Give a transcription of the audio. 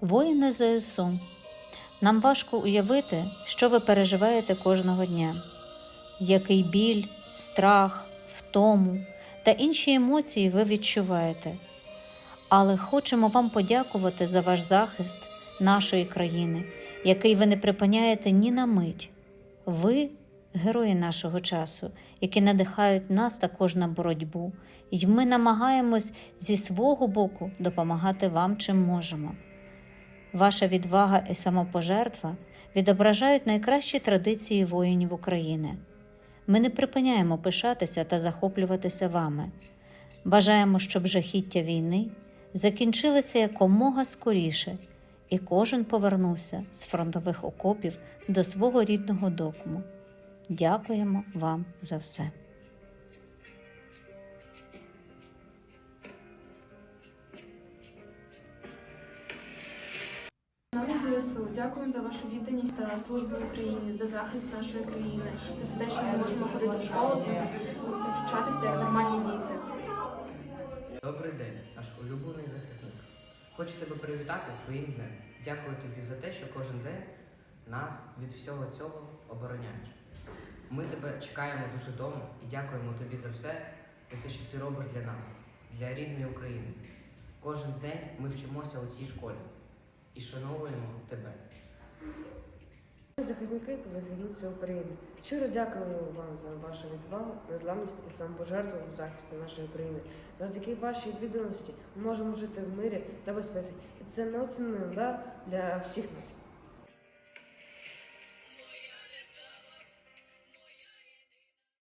Воїни ЗСУ. Нам важко уявити, що ви переживаєте кожного дня, який біль, страх, втому та інші емоції ви відчуваєте. Але хочемо вам подякувати за ваш захист нашої країни, який ви не припиняєте ні на мить. Ви герої нашого часу, які надихають нас також на боротьбу, і ми намагаємось зі свого боку допомагати вам чим можемо. Ваша відвага і самопожертва відображають найкращі традиції воїнів України. Ми не припиняємо пишатися та захоплюватися вами. Бажаємо, щоб жахіття війни закінчилися якомога скоріше, і кожен повернувся з фронтових окопів до свого рідного дому. Дякуємо вам за все. ЗСУ, дякуємо за вашу відданість та службу Україні, за захист нашої країни та за те, що ми можемо ходити в школу та навчатися як нормальні діти. Добрий день, наш улюблений захисник. Хочу тебе привітати з твоїм днем. Дякую тобі за те, що кожен день нас від всього цього обороняєш. Ми тебе чекаємо дуже вдома і дякуємо тобі за все, за те, що ти робиш для нас, для рідної України. Кожен день ми вчимося у цій школі і шановуємо тебе. Захисники та захисниці України. Щиро дякуємо вам за вашу відвагу, незламність і самопожертву у захисті нашої країни. Завдяки вашій відданості ми можемо жити в мирі та безпеці. І це неоцінний дар для всіх нас.